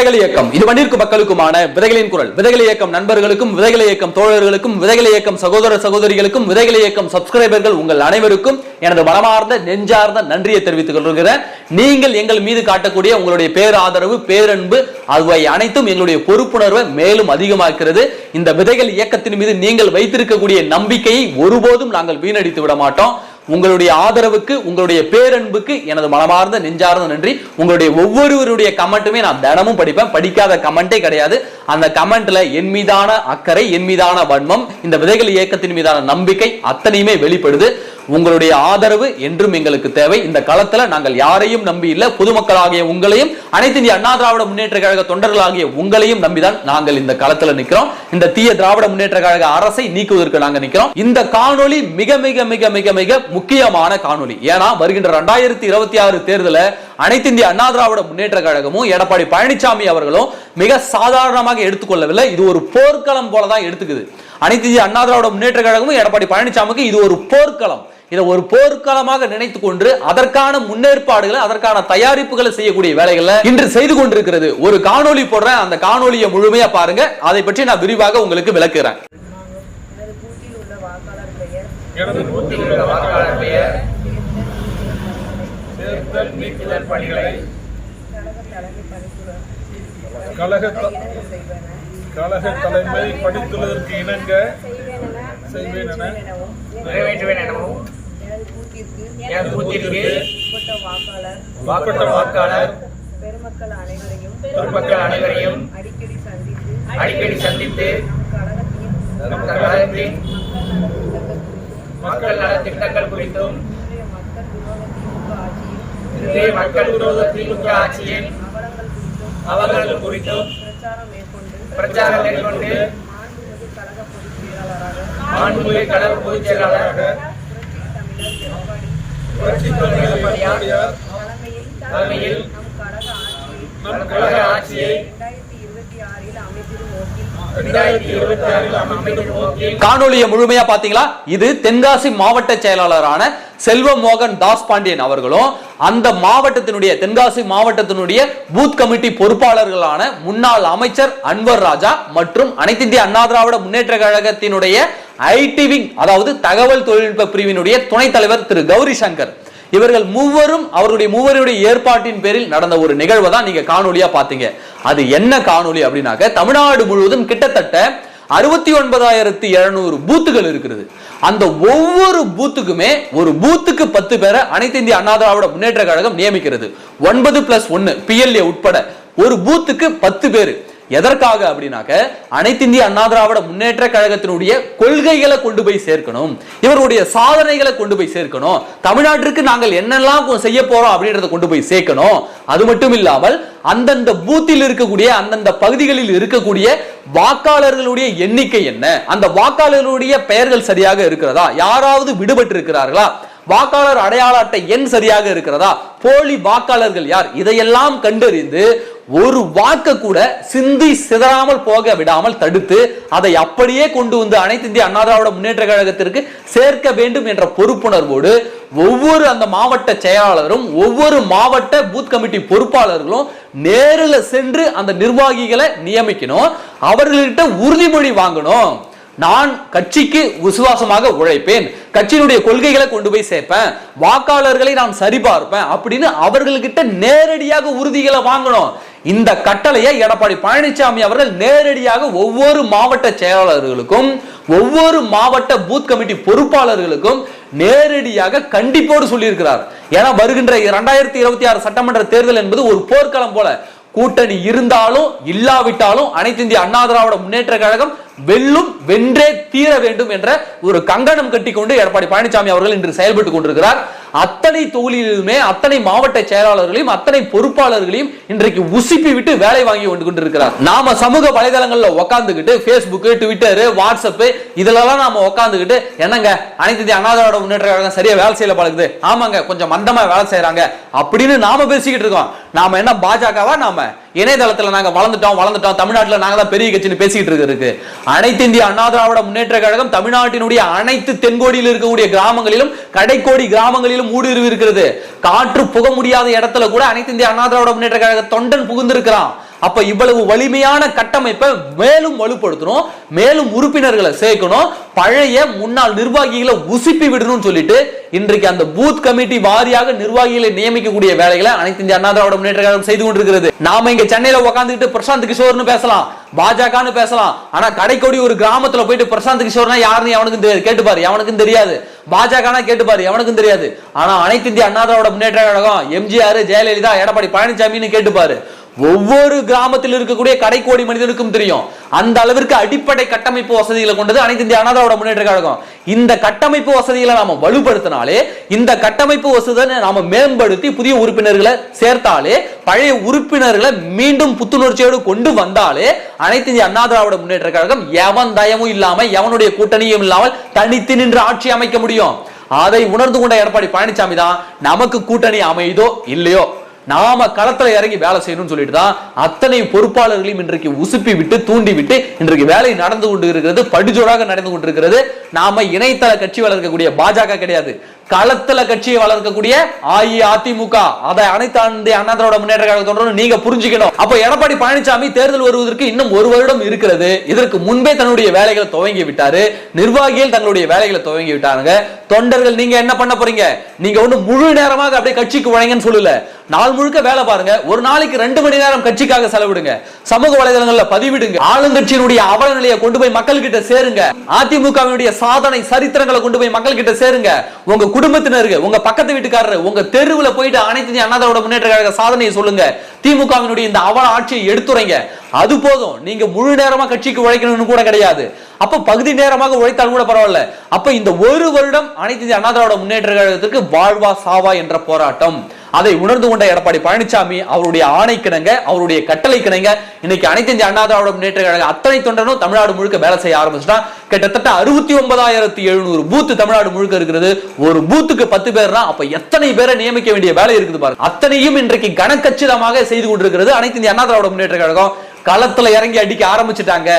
விதைகள் இயக்கம். இது வண்டிற்கு மக்களுக்குமான விதைகளின் குரல். விதைகள் இயக்கம் நண்பர்களுக்கும் விதைகள் இயக்கம் தோழர்களுக்கும் விதைகள் இயக்கம் சகோதர சகோதரிகளுக்கும் விதைகள் இயக்கம் சப்ஸ்கிரைபர்கள் உங்கள் அனைவருக்கும் எனது மனமார்ந்த நெஞ்சார்ந்த நன்றியை தெரிவித்துக் கொள்கிறேன். நீங்கள் எங்கள் மீது காட்டக்கூடிய உங்களுடைய பேராதரவு பேரன்பு அவை அனைத்தும் எங்களுடைய பொறுப்புணர்வை மேலும் அதிகமாக்கிறது இந்த விதைகள் இயக்கத்தின் மீது நீங்கள் வைத்திருக்கக்கூடிய நம்பிக்கையை ஒருபோதும் நாங்கள் வீணடித்து விட மாட்டோம். உங்களுடைய ஆதரவுக்கு உங்களுடைய பேரன்புக்கு எனது மனமார்ந்த நெஞ்சார்ந்த நன்றி. உங்களுடைய ஒவ்வொருவருடைய கமெண்ட்டுமே நான் தினமும் படிப்பேன். படிக்காத கமெண்ட்டே கிடையாது. அந்த கமெண்ட்ல என் மீதான அக்கறை என் மீதான வன்மம் இந்த விதைகள் இயக்கத்தின் மீதான நம்பிக்கை அத்தனையுமே வெளிப்படுது. உங்களுடைய ஆதரவு என்றும் எங்களுக்கு தேவை. இந்த களத்துல நாங்கள் யாரையும் நம்பி இல்ல. பொதுமக்களாகிய உங்களையும் அனைத்து இந்திய அண்ணா திராவிட முன்னேற்ற கழக தொண்டர்களாகிய உங்களையும் நம்பிதான் நாங்கள் இந்த களத்துல நிக்கிறோம். இந்த தீய திராவிட முன்னேற்ற கழக அரசை நீக்குவதற்கு நாங்க நிக்கிறோம். இந்த காணொலி மிக மிக மிக மிக மிக முக்கியமான காணொலி ஏன்னா வருகின்ற ரெண்டாயிரத்தி இருபத்தி ஆறு தேர்தல அனைத்து இந்திய அண்ணா திராவிட முன்னேற்ற கழகமும் எடப்பாடி பழனிசாமி அவர்களும் மிக சாதாரணமாக எடுத்துக்கொள்ளவில்லை. இது ஒரு போர்க்களம் போலதான் எடுத்துக்குது. அனைத்து இந்திய அண்ணா திராவிட முன்னேற்ற கழகமும் எடப்பாடி பழனிசாமிக்கு இது ஒரு போர்க்களம். இதை ஒரு போர்க்களமாக நினைத்து கொண்டு அதற்கான முன்னேற்பாடுகளை அதற்கான தயாரிப்புகளை செய்யக்கூடிய வேலைகளை இன்று செய்து கொண்டிருக்கிறது. ஒரு காணொளி போடுறேன். அந்த காணொளியை முழுமையா பாருங்க. அதை பற்றி நான் விரிவாக உங்களுக்கு விளக்குறேன். கழக கழக தலைமை படித்துள்ளதற்கு இணங்க செய்வேனென செய்வேன் என நிறைவேற்றுவேன் எனவும். வாக்காளர் பெருமக்கள் அனைவரையும் அடிக்கடி சந்தித்து அடிக்கடி சந்தித்து நம் கழகத்தின் நம் கழகத்தின் மக்கள் நலத்திட்டங்கள் குறித்தும் மக்கள் நல திட்டங்கள் குறித்தும் மக்கள் விரோத திமுக ஆட்சியின் அவலங்கள் குறித்தும் பிரச்சாரம் பிரச்சாரம் மேற்கொண்டு மாண்புமிகு கழக பொதுச் செயலாளராக தலைமையில் தலைமையில் நம் கழக ஆட்சியை நம் கழக ஆட்சியை இரண்டாயிரத்தி இருபத்தி ஆறில் அமைத்திடும் காணொலியை காணொளியை முழுமையா பாத்தீங்களா? இது தென்காசி மாவட்ட செயலாளரான செல்வ மோகன் தாஸ் பாண்டியன் அவர்களும் அந்த மாவட்டத்தினுடைய தென்காசி மாவட்டத்தினுடைய பூத் கமிட்டி பொறுப்பாளர்களான முன்னாள் அமைச்சர் அன்வர் ராஜா மற்றும் அனைத்து இந்திய அண்ணா திராவிட முன்னேற்ற கழகத்தினுடைய ஐடி விங் அதாவது தகவல் தொழில்நுட்ப பிரிவினுடைய துணைத் தலைவர் திரு கௌரி சங்கர். இவர்கள் மூவரும் அவருடைய மூவருடைய ஏற்பாட்டின் பேரில் நடந்த ஒரு நிகழ்வை தான் நீங்க காணொலியா பாத்தீங்க அது என்ன காணொளி அப்படின்னாக்க தமிழ்நாடு முழுவதும் கிட்டத்தட்ட அறுபத்தி ஒன்பதாயிரத்தி எழுநூறு பூத்துகள் இருக்கிறது. அந்த ஒவ்வொரு பூத்துக்குமே ஒரு பூத்துக்கு பத்து பேரை அனைத்து இந்திய அண்ணா திராவிட முன்னேற்ற கழகம் நியமிக்கிறது. ஒன்பது பிளஸ் ஒன்னு பிஎல்ஏ உட்பட ஒரு பூத்துக்கு பத்து பேர். எதற்காக அப்படின்னாக்க அனைத்து இந்திய அண்ணா திராவிட முன்னேற்ற கழகத்தினுடைய கொள்கைகளை கொண்டு போய் சேர்க்கணும். இவருடைய சாதனைகளை கொண்டு போய் சேர்க்கணும். தமிழ்நாட்டிற்கு நாங்கள் என்னெல்லாம் செய்ய போறோம் அப்படின்றத கொண்டு போய் சேர்க்கணும். அது மட்டும் இல்லாமல் அந்தந்த பூத்தில் இருக்கக்கூடிய அந்தந்த பகுதிகளில் இருக்கக்கூடிய வாக்காளர்களுடைய எண்ணிக்கை என்ன? அந்த வாக்காளர்களுடைய பெயர்கள் சரியாக இருக்கிறதா? யாராவது விடுபட்டு இருக்கிறார்களா வாக்காளர் அடையாள அட்டை எண் சரியாக இருக்கிறதா? போலி வாக்காளர்கள் யார்? இதையெல்லாம் கண்டறிந்து ஒரு வாக்க கூட சிந்தி சிதறாமல் போக விடாமல் தடுத்து அதை அப்படியே கொண்டு வந்து அனைத்து இந்திய அண்ணா திராவிட முன்னேற்ற கழகத்திற்கு சேர்க்க வேண்டும் என்ற பொறுப்புணர்வோடு ஒவ்வொரு அந்த மாவட்ட செயலாளரும் ஒவ்வொரு மாவட்ட பூத் கமிட்டி பொறுப்பாளர்களும் நேரில் சென்று அந்த நிர்வாகிகளை நியமிக்கணும். அவர்கள்ட்ட உறுதிமொழி வாங்கணும். நான் கட்சிக்கு விசுவாசமாக உழைப்பேன் கட்சியினுடைய கொள்கைகளை கொண்டு போய் சேர்ப்பேன் வாக்காளர்களை நான் சரிபார்ப்பேன் அப்படின்னு அவர்கள்கிட்ட நேரடியாக உறுதிகளை வாங்கணும். இந்த கட்டளையை எடப்பாடி பழனிசாமி அவர்கள் நேரடியாக ஒவ்வொரு மாவட்ட செயலாளர்களுக்கும் ஒவ்வொரு மாவட்ட பூத் கமிட்டி பொறுப்பாளர்களுக்கும் நேரடியாக கண்டிப்போடு சொல்லியிருக்கிறார். ஏன்னா வருகின்ற இரண்டாயிரத்தி இருபத்தி ஆறு சட்டமன்ற தேர்தல் என்பது ஒரு போர்க்களம் போல. கூட்டணி இருந்தாலும் இல்லாவிட்டாலும் அனைத்து இந்திய அண்ணா திராவிட முன்னேற்ற கழகம் வெல்லும் வென்றே தீர வேண்டும் என்ற ஒரு கங்கணம் கட்டிக்கொண்டு எடப்பாடி பழனிசாமி அவர்கள் இன்று செயல்பட்டுக் கொண்டிருக்கிறார். அத்தனை தொகுதியிலுமே அத்தனை மாவட்ட செயலாளர்களையும் அத்தனை பொறுப்பாளர்களையும் இன்றைக்கு உசுப்பி விட்டு வேலை வாங்கி கொண்டு கொண்டிருக்கிறார். நாம சமூக வலைதளங்கள்ல உட்காந்துக்கிட்டு பேஸ்புக் ட்விட்டரு வாட்ஸ்அப் இதுலலாம் நாம உட்காந்துக்கிட்டு என்னங்க அனைத்து அனாதாரோட முன்னேற்ற கழகம் சரியா வேலை செய்யல பழகுது? ஆமாங்க கொஞ்சம் மந்தமா வேலை செய்யறாங்க அப்படின்னு நாம பேசிக்கிட்டு இருக்கோம். நாம என்ன பாஜகவா நாம? இணையதளத்துல நாங்க வளர்ந்துட்டோம் வளர்ந்துட்டோம். தமிழ்நாட்டுல நாங்க தான் பெரிய கட்சின்னு பேசிக்கிட்டு இருக்கு அனைத்து இந்திய அண்ணா திராவிட முன்னேற்ற கழகம் தமிழ்நாட்டினுடைய அனைத்து தென்கோடியில் இருக்கக்கூடிய கிராமங்களிலும் கடைக்கோடி கிராமங்களிலும் ஊடுருவி இருக்கிறது. காற்று புக முடியாத இடத்துல கூட அனைத்து இந்திய அண்ணா திராவிட முன்னேற்ற கழக தொண்டன் புகுந்திருக்கிறான். அப்ப இவ்வளவு வலிமையான கட்டமைப்பை மேலும் வலுப்படுத்தணும் மேலும் உறுப்பினர்களை சேர்க்கணும் பழைய முன்னாள் நிர்வாகிகளை உசுப்பி விடணும்னு சொல்லிட்டு இன்றைக்கு அந்த பூத் கமிட்டி வாரியாக நிர்வாகிகளை நியமிக்கக்கூடிய வேலைகளை அனைத்து இந்திய அண்ணா திராவிட முன்னேற்ற கழகம் செய்து கொண்டிருக்கிறது. நாம இங்க சென்னையில உட்காந்துக்கிட்டு பிரசாந்த் கிஷோர்னு பேசலாம் பாஜகன்னு பேசலாம். ஆனா கடைக்கோடி ஒரு கிராமத்துல போயிட்டு பிரசாந்த் கிஷோர்னா யாருன்னு எவனுக்கும் தெரியாது. கேட்டுப்பாரு எவனுக்கும் தெரியாது. பாஜகனா கேட்டுப்பாரு எவனுக்கும் தெரியாது. ஆனா அனைத்து இந்திய அண்ணா திராவிட முன்னேற்ற கழகம் எம்ஜிஆர் ஜெயலலிதா எடப்பாடி பழனிசாமின்னு கேட்டுப்பாரு ஒவ்வொரு கிராமத்தில் இருக்கக்கூடிய கடைக்கோடி மனிதனுக்கும் தெரியும். அந்த அளவிற்கு அடிப்படை கட்டமைப்பு வசதிகளை கொண்டது அனைத்து இந்திய அனாதாவோட முன்னேற்ற கழகம். இந்த கட்டமைப்பு வசதிகளை நாம வலுப்படுத்தினாலே இந்த கட்டமைப்பு வசதியை நாம மேம்படுத்தி புதிய உறுப்பினர்களை சேர்த்தாலே பழைய உறுப்பினர்களை மீண்டும் புத்துணர்ச்சியோடு கொண்டு வந்தாலே அனைத்து இந்திய அண்ணா திராவிட முன்னேற்ற கழகம் எவன் தயமும் இல்லாம எவனுடைய கூட்டணியும் இல்லாமல் தனித்து நின்று ஆட்சி அமைக்க முடியும். அதை உணர்ந்து கொண்ட எடப்பாடி பழனிசாமி தான் நமக்கு கூட்டணி அமையுதோ இல்லையோ? நாம களத்துல இறங்கி வேலை செய்யணும்னு சொல்லிட்டு தான் அத்தனை பொறுப்பாளர்களையும் இன்றைக்கு உசுப்பி விட்டு தூண்டி விட்டு இன்றைக்கு வேலை நடந்து கொண்டு இருக்கிறது படுஜோராக நடந்து கொண்டிருக்கிறது. நாம இணையதள கட்சி வளர்க்கக்கூடிய பாஜக கிடையாது. களத்துல கட்சியை வளர்க்கக்கூடிய அஇஅதிமுக. அதை அனைத்து அண்ணா திராவிட முன்னேற்ற கழகத்தோட நீங்க புரிஞ்சுக்கணும். அப்ப எடப்பாடி பழனிசாமி தேர்தல் வருவதற்கு இன்னும் ஒரு வருடம் இருக்கிறது. இதற்கு முன்பே தன்னுடைய வேலைகளை துவங்கி விட்டாரு. நிர்வாகிகள் தங்களுடைய வேலைகளை துவங்கி விட்டாங்க தொண்டர்கள் நீங்க என்ன பண்ண போறீங்க? நீங்க ஒண்ணு முழு நேரமாக அப்படியே கட்சிக்கு வழங்கன்னு சொல்லல. நாள் முழுக்க வேலை பாருங்க. ஒரு நாளைக்கு ரெண்டு மணி நேரம் கட்சிக்காக செலவிடுங்க. சமூக வலைதளங்கள்ல பதிவிடுங்க. ஆளுங்கட்சியினுடைய அவல நிலையை கொண்டு போய் மக்கள் கிட்ட சேருங்க. அதிமுகவினுடைய சாதனை சரித்திரங்களை கொண்டு போய் மக்கள் கிட்ட சேருங்க. உங்க குடும்பத்தினருக்கு உங்க பக்கத்து வீட்டுக்காரர் உங்க தெருவில் போயிட்டு அனைத்து இந்திய முன்னேற்ற கழக சாதனையை சொல்லுங்க. திமுகவினுடைய இந்த அவல ஆட்சியை எடுத்துரைங்க. அது போதும். நீங்க முழு நேரமா கட்சிக்கு உழைக்கணும்னு கூட கிடையாது. அப்ப பகுதி நேரமாக உழைத்தாலும் கூட பரவாயில்ல. அப்ப இந்த ஒரு வருடம் அனைத்து இந்திய முன்னேற்ற கழகத்திற்கு வாழ்வா சாவா என்ற போராட்டம். அதை உணர்ந்து கொண்ட எடப்பாடி பழனிசாமி அவருடைய ஆணைக்கிணங்க அவருடைய கட்டளை கிணங்க இன்னைக்கு அனைத்து இந்திய அண்ணா திராவிட முன்னேற்ற கழக அத்தனை தொண்டனும் தமிழ்நாடு முழுக்க வேலை செய்ய ஆரம்பிச்சுட்டான் கிட்டத்தட்ட அறுபத்தி ஒன்பதாயிரத்தி எழுநூறு பூத்து தமிழ்நாடு முழுக்க இருக்கிறது. ஒரு பூத்துக்கு பத்து பேர்னா அப்ப எத்தனை பேரை நியமிக்க வேண்டிய வேலை இருக்குது பாருங்க. அத்தனையும் இன்றைக்கு கனக்கச்சிதமாக செய்து கொண்டிருக்கிறது அனைத்து இந்திய அண்ணா திராவிட முன்னேற்ற கழகம். களத்துல இறங்கி அடிக்க ஆரம்பிச்சுட்டாங்க.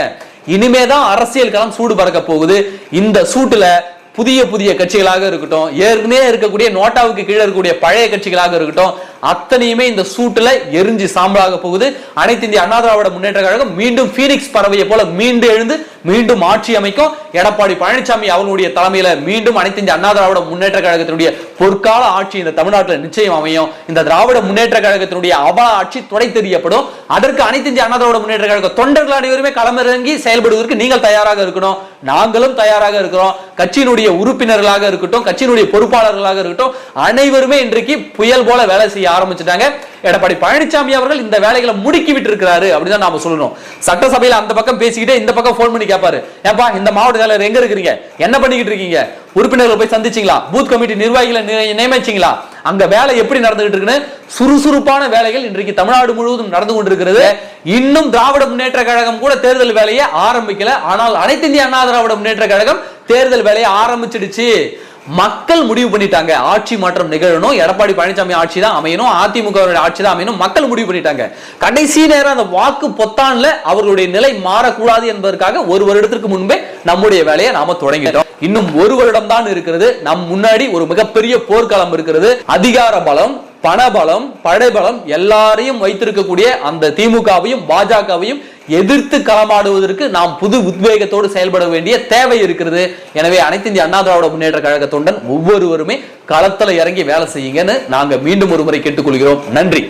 இனிமேதான் அரசியல் களம் சூடு பறக்க போகுது. இந்த சூட்டுல புதிய புதிய கட்சிகளாக இருக்கட்டும் ஏற்கனவே இருக்கக்கூடிய நோட்டாவுக்கு கீழே இருக்கக்கூடிய பழைய கட்சிகளாக இருக்கட்டும் அத்தனையுமே இந்த சூட்டுல எரிஞ்சு சாம்பலாக போகுது. அனைத்து இந்திய அண்ணா திராவிட முன்னேற்ற கழகம் மீண்டும் பீனிக்ஸ் பறவையை போல மீண்டும் எழுந்து மீண்டும் ஆட்சி அமைக்கும். எடப்பாடி பழனிசாமி அவனுடைய தலைமையில மீண்டும் அனைத்து இந்திய அண்ணா திராவிட முன்னேற்ற கழகத்தினுடைய பொற்கால ஆட்சி இந்த தமிழ்நாட்டில் நிச்சயம் அமையும். இந்த திராவிட முன்னேற்ற கழகத்தினுடைய அவல ஆட்சி துடை தெரியப்படும். அதற்கு அனைத்து இந்திய அண்ணா திராவிட முன்னேற்ற கழக தொண்டர்கள் அனைவருமே களமிறங்கி செயல்படுவதற்கு நீங்கள் தயாராக இருக்கணும். நாங்களும் தயாராக இருக்கிறோம். கட்சியினுடைய உறுப்பினர்களாக இருக்கட்டும் கட்சியினுடைய பொறுப்பாளர்களாக இருக்கட்டும் அனைவருமே இன்றைக்கு புயல் போல வேலை செய்ய ஆரம்பிச்சிட்டாங்க. எடப்பாடி பழனிசாமி அவர்கள் இந்த வேலைகளை முடுக்கி விட்டு இருக்கிறாரு அப்படிதான் நாம சொல்லணும். சட்டசபையில அந்த பக்கம் பேசிக்கிட்டே இந்த பக்கம் போன் பண்ணி கேட்பாரு ஏப்பா இந்த மாவட்ட தலைவர் எங்க இருக்கிறீங்க? என்ன பண்ணிக்கிட்டு இருக்கீங்க? உறுப்பினர்களை போய் சந்திச்சீங்களா? பூத் கமிட்டி நிர்வாகிகளை நியமிச்சீங்களா? அங்க வேலை எப்படி நடந்துகிட்டு இருக்குன்னு சுறுசுறுப்பான வேலைகள் இன்றைக்கு தமிழ்நாடு முழுவதும் நடந்து கொண்டிருக்கிறது. இன்னும் திராவிட முன்னேற்ற கழகம் கூட தேர்தல் வேலையை ஆரம்பிக்கல. ஆனால் அனைத்து இந்திய அண்ணா திராவிட முன்னேற்ற கழகம் தேர்தல் வேலையை ஆரம்பிச்சிடுச்சு. மக்கள் முடிவு பண்ணிட்டாங்க. ஆட்சி மாற்றம் நிகழணும். எடப்பாடி பழனிசாமி ஆட்சி தான் அமையணும். அதிமுக ஆட்சி தான் அமையணும். மக்கள் முடிவு பண்ணிட்டாங்க. கடைசி நேரம் அந்த வாக்கு பொத்தான்ல அவர்களுடைய நிலை மாறக்கூடாது என்பதற்காக ஒரு வருடத்திற்கு முன்பே நம்முடைய வேலையை நாம தொடங்கிட்டோம். இன்னும் ஒரு வருடம் தான் இருக்கிறது. நம் முன்னாடி ஒரு மிகப்பெரிய போர்க்களம் இருக்கிறது. அதிகார பலம் பணபலம் படைபலம் எல்லாரையும் வைத்திருக்கக்கூடிய அந்த திமுகவையும் பாஜகவையும் எதிர்த்து களமாடுவதற்கு நாம் புது உத்வேகத்தோடு செயல்பட வேண்டிய தேவை இருக்கிறது. எனவே அனைத்து இந்திய அண்ணா திராவிட முன்னேற்ற கழக தொண்டன் ஒவ்வொருவருமே களத்தில் இறங்கி வேலை செய்யுங்கன்னு நாங்கள் மீண்டும் ஒரு முறை கேட்டுக்கொள்கிறோம். நன்றி.